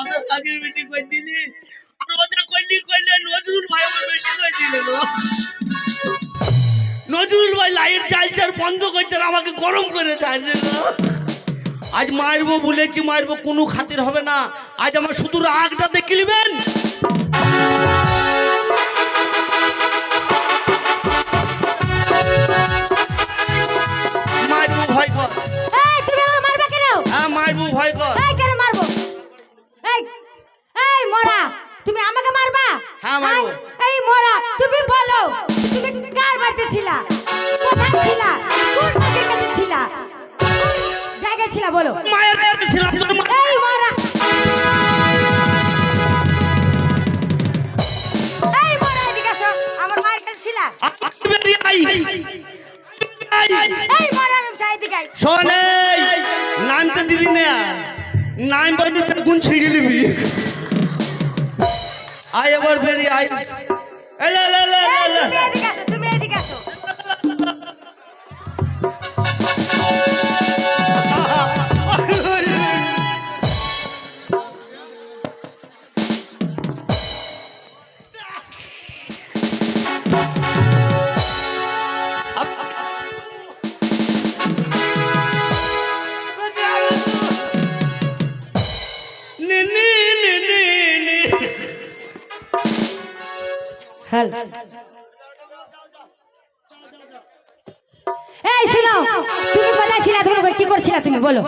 দাদার কাজের মিটিং করে দিলি? রোজা নজরুল ভাই আমার বেশি করে দিলে নজরুল ভাই লাইট চালছে আর বন্ধ করছে আর আমাকে গরম করে চাইছে আজ মারবো বলেছি মারবো, কোনো খাতির হবে না। আজ আমার শুধু রাগটা দেখে নেবেন শোন নামতে দিবি না। নাম বাজে গুণ ছিঁড়ে দিবি আয় এবার বেরিয়ে আয়। এলে এলে এলে এলে তুমি এদিকে আসো। হ্যাল এই শোনো। তুমি কোথায় ছিলা? তুমি কি করছিলা তুমি? বলো।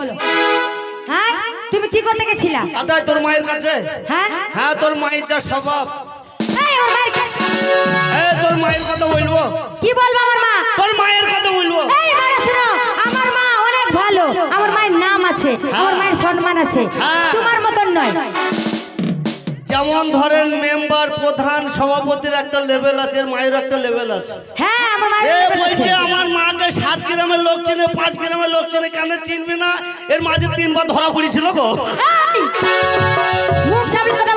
হ্যাঁ? তুমি কি করতে গেছিলা? আদায় তোর মায়ের কাছে। হ্যাঁ? হ্যাঁ তোর মায়ের যা স্বভাব। এই আমার মায়ের কা- তোর মায়ের কথা বলব। কি বলব আমার মা? তোর মায়ের কথা বলব। এই মারা শোনো। আমার মা অনেক ভালো। আমার মায়ের নাম আছে। আমার মায়ের সম্মান আছে। হ্যাঁ। তোমার মতন নয়। যেমন ধরেন মেম্বার প্রধান সভাপতির একটা লেভেল আছে এর মায়ের একটা লেভেল আছে। হ্যাঁ আমার মায়ের বলছে। আমার মাকে সাত গ্রামের লোক চেনে পাঁচ গ্রামের লোক চেনে কেন চিনবি না? এর মাঝে তিনবার ধরা পড়েছিল গো! মুখ সাবিত কথা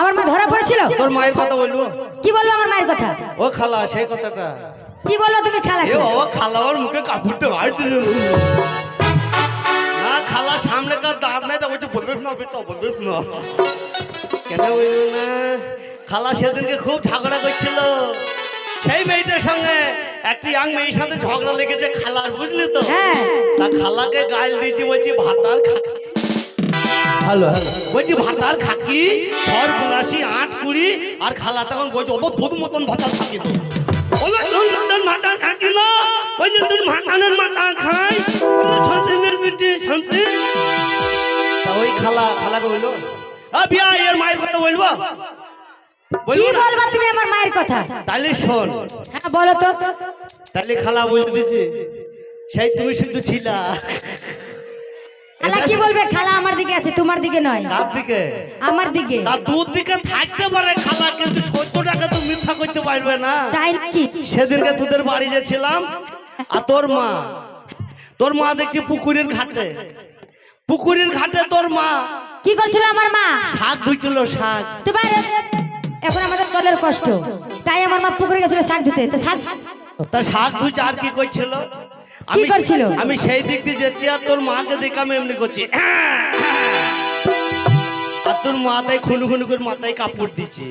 আমার মা ধরা পড়েছিল? তোর মায়ের কথা বলব? কি বলব আমার মায়ের কথা? ও খালা সেই কথাটা। কি বলব তুমি এ ও খালা ওর মুখে কাপড়তে ভাইতে না খালা সামনে কার দাঁত নাই তো বলবে না বলবে না। কেন না? খালা সেদিনকে খুব ঝগড়া করছিল। সেই মেয়েটার সঙ্গে একটি ইয়াং মেয়ের সাথে ঝগড়া লেগেছে খালার বুঝলি তো? হ্যাঁ। তা খালাকে গাল দিয়েছি বলছি ভাতার খাকি। Hello hello. বলছি ভাতার খাকি ছর উনাশি আট কুড়ি। আর খালা তখন বলছি ওদের বহুত মতন ভাতার খাকি তো। মাথা খাকি না? ওই যে তোর মাথানের মাথা খাই শান্তিনের বিটি শান্তি। তা ওই খালা খালাকে বলল বিয়া এর মায়ের কথা বলব? কি বলব তুমি আমার মায়ের কথা? তাহলে শোন। হ্যাঁ বলো তো। তাহলে খালা বলে দিছি সেই তুমি শুধু ছিলা। খালা কি বলবে? খালা আমার দিকে আছে তোমার দিকে নয়। কার দিকে? আমার দিকে। তার দুধ দিকে থাকতে পারে খালা কিন্তু সত্তর টাকা তো মিথ্যা করতে পারবে না। তাই নাকি? সেদিনকে তোদের বাড়ি গেছিলাম আর তোর মা তোর মা দেখছি পুকুরের ঘাটে। পুকুরের ঘাটে তোর মা কি করছিল আমার মা? শাক ধুইছিল শাক। এখন আমাদের জলের কষ্ট। তাই আমার মা পুকুরে গেছিল শাক ধুতে। তো শাক তা শাক ধুইছে আর কি করছিল? কি করছিল? আমি সেই দিক দিয়ে যাচ্ছি আর তোর মাকে দেখে আমি এমনি করছি। আর তোর মাথায় খুনু খুনু করে মাথায় কাপড় দিচ্ছে।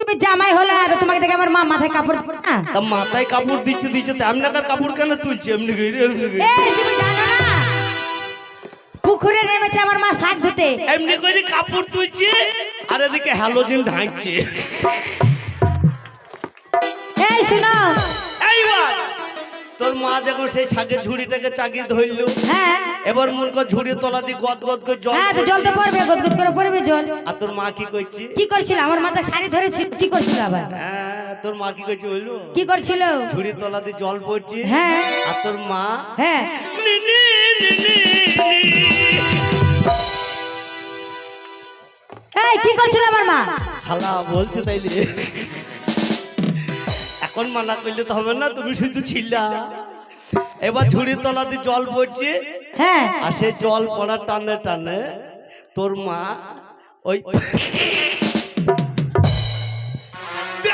তুমি জামাই হলে আর তোমাকে দেখে আমার মা মাথায় কাপড় না তা মাথায় কাপড় দিচ্ছে দিচ্ছে তেমনাকার কাপড় কেন তুলছে? এমনি করে এমনি করে। পুকুরে নেমেছে আমার মা শাক ধুতে। এমনি করে কাপড় তুলছে আর এদিকে হ্যালোজিন ঢাকছে এই শুনো। এইবার তোর মা যখন সেই শাকের ঝুড়িটাকে চাগিয়ে ধরল হ্যাঁ। এবার মন কর ঝুড়ি তলা দিয়ে গদ গদ করে জল হ্যাঁ তো জল তো। পড়বে গদগদ করে পড়বে জল। আর তোর মা কি করছে? কি করছিল? আমার মাথা শাড়ি ধরেছিল কি করছিল আবার? হ্যাঁ তোর মা কি করছে বলল? কি করছিল? ঝুড়ি তলা দিয়ে জল পড়ছে হ্যাঁ। আর তোর মা হ্যাঁ। নি, নি, নি, নি, নি। এই কি করছিল আমার মা? খালা বলছে তাইলে। এখন মানা করলে তো হবে না তুমি শুধু ছিলা। এবার ঝুড়ির তলা দিয়ে জল পড়ছে হ্যাঁ। আর সে জল পড়ার টানে টানে তোর মা ওই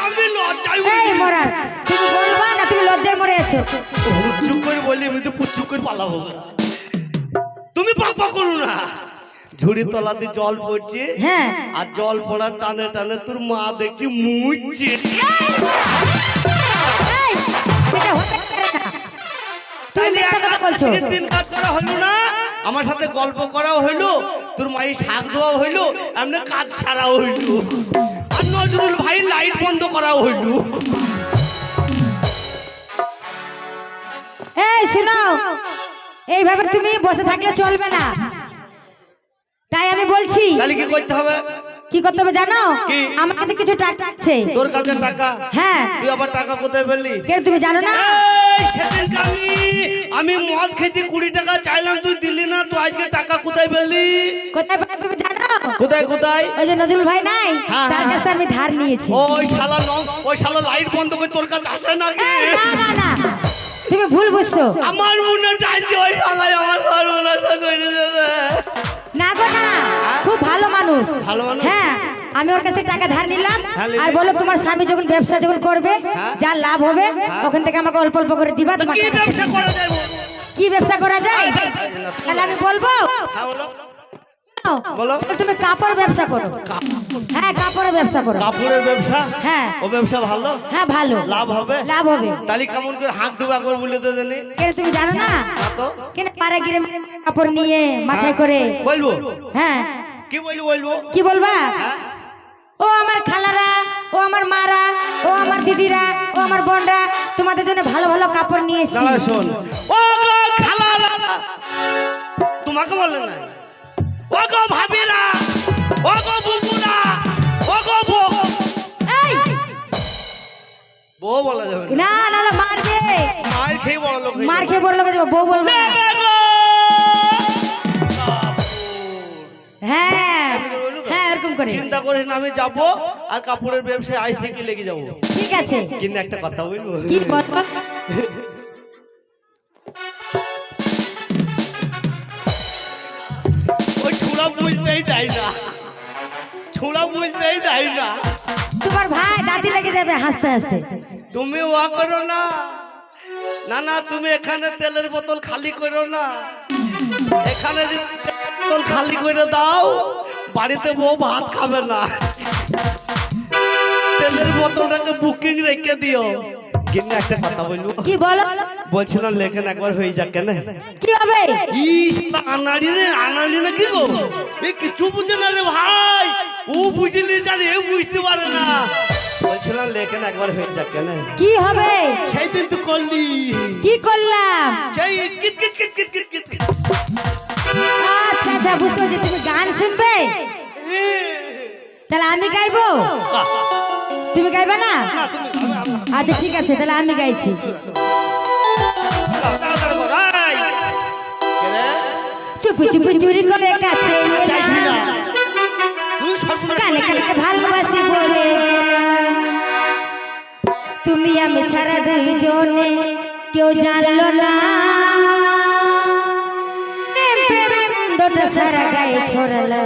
আমি লজ্জায় তুমি বলবা না তুমি লজ্জায় মরে আছো। হুচুক করে বলি আমি তো পুচুক করে পালাবো। তুমি পাপা করো না। ঝুড়ি তলাতে জল পড়ছে। হ্যাঁ। আর জল পড়ার টানে টানে তোর মা দেখছি মুচ্ছে আমার সাথে গল্প করাও হইল তোর মায়ের শাক দেওয়া হইল এমনি কাজ সারাও হইল। আর নজরুল ভাই লাইট বন্ধ করাও হইল। এই শোনো এইভাবে তুমি বসে থাকলে চলবে না। তাই আমি বলছি তাহলে কি করতে হবে? কি করতে হবে জানো? আমার কাছে কিছু টাকা আছে। তোর কাছে টাকা? হ্যাঁ। তুই আবার টাকা কোথায় পেলি? কেন তুমি জানো না? আমি মদ খেতে কুড়ি টাকা চাইলাম তুই দিলি না তুই আজকে টাকা কোথায় পেলি? কোথায় তুমি জানো? কোথায় কোথায়? ওই যে নজরুল ভাই নাই হ্যাঁ, তার হ্যাঁ, কাছে আমি ধার নিয়েছি। ওই শালা ওই শালা লাইট বন্ধ করে তোর কাছে আসে না না না। তুমি ভুল বুঝছ। আমার মনে চাইছে ওই শালাই আমার সর্বনাশা করে দেবে। না গো না খুব ভালো মানুষ। ভালো মানুষ? হ্যাঁ আমি ওর কাছে টাকা ধার নিলাম। হ্যাঁ, আর বলো তোমার স্বামী যখন ব্যবসা যখন করবে হ্যাঁ। যা লাভ হবে ওখান থেকে আমাকে অল্প অল্প করে দিবা তোমার কি ব্যবসা করা যায়? কি ব্যবসা করা যায়? তাহলে আমি বলব। হ্যাঁ বলো। বলো। তুমি কাপড় ব্যবসা করো। হ্যাঁ কাপড়ের ব্যবসা করো। কাপড়ের ব্যবসা? হ্যাঁ। ও ব্যবসা ভালো? হ্যাঁ ভালো। লাভ হবে? লাভ হবে। তাহলে কেমন করে হাঁক দেবো বলে তো জানি? কেন তুমি জানো না? কেন পারে গিরে কাপড় নিয়ে মাথায় করে? বলব? হ্যাঁ। কি বলব বলব? কি বলবা? হ্যাঁ। ও আমার খালারা ও আমার মারা ও আমার দিদিরা ও আমার বোনরা তোমাদের জন্য ভালো ভালো কাপড় নিয়ে এসেছি। শোন। ও খালারা! তোমাকে না? ও গো ভাবিরা! ও গো বুবুরা! বউ বলা যাবে না। না না না, মারবে মার খেয়ে বড় লোক মার যাবে। খেয়ে বলল দেবো বউ বলবে। হ্যাঁ হ্যাঁ এরকম করে। চিন্তা না আমি যাব আর কাপড়ের ব্যবসায় আজ থেকে লেগে যাব। ঠিক আছে। কিন্তু একটা কথা বলব? কি বলব ওই ছোড়া বুঝতেই দেয় না। ছোড়া বুঝতেই দেয় না। তোমার ভাই দাঁতি লেগে যাবে হাসতে হাসতে। তুমি ওয়া করো না। না না তুমি এখানে তেলের বোতল খালি করো না। এখানে বোতল খালি করে দাও বাড়িতে বউ ভাত খাবে না। তেলের বোতলটাকে বুকিং রেখে দিও। কিন্তু একটা কথা বলব? কি বলো? বলছিলাম লেখেন একবার হয়ে যাক কেন? কি হবে? ইস আনাড়ি রে আনাড়ি না কি গো? এ কিছু বুঝে না রে ভাই। ও বুঝলি আর এ বুঝতে পারে না। বলছিলাম লেখেন একবার হয়ে যাক কেন। কি হবে? সেই দিন তো করলি। কি করলাম? সেই kit kit kit kit kit kit. আচ্ছা আচ্ছা বুঝতে পারছি তুমি গান শুনবে? তাহলে আমি গাইবো? তুমি গাইবে না? আচ্ছা ঠিক আছে তাহলে আমি গাইছি। চুপি চুপি চুরি করে কাছে সবসময় কানে কানে ভালোবাসি বলে। তুমি আমি ছাড়া দুইজনে কেউ জানলো না প্রেম প্রেম দুটো সারা গায়ে ছড়ালা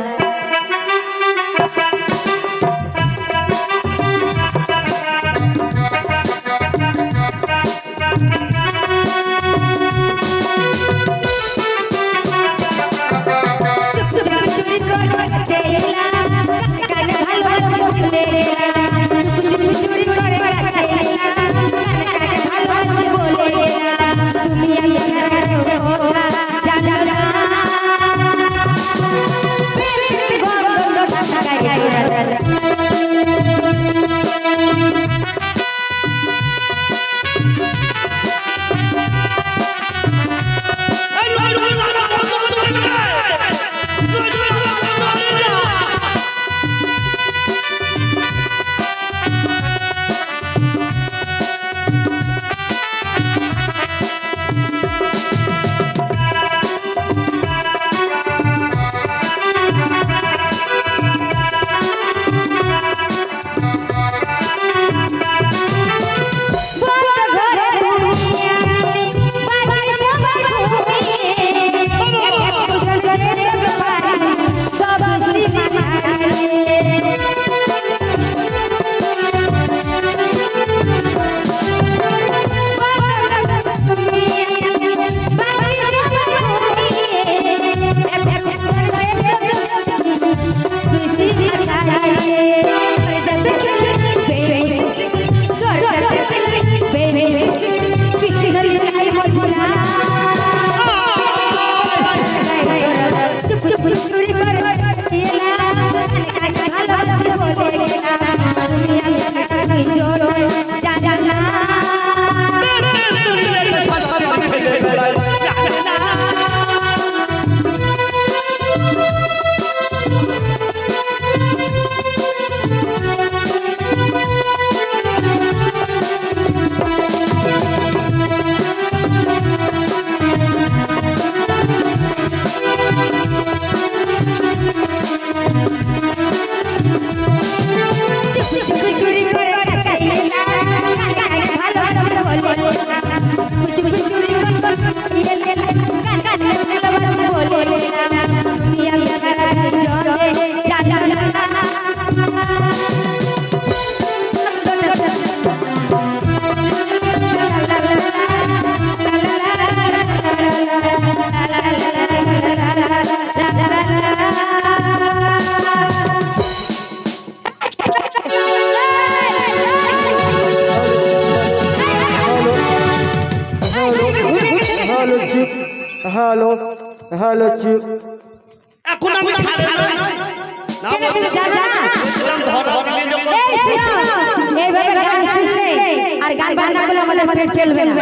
মানে চলবে না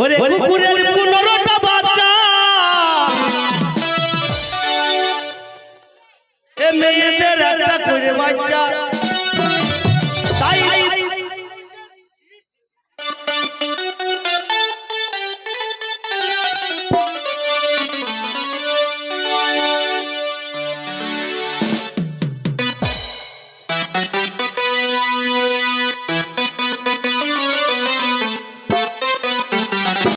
ওরে কুকুরের পনেরোটা বাচ্চা এ বাচ্চা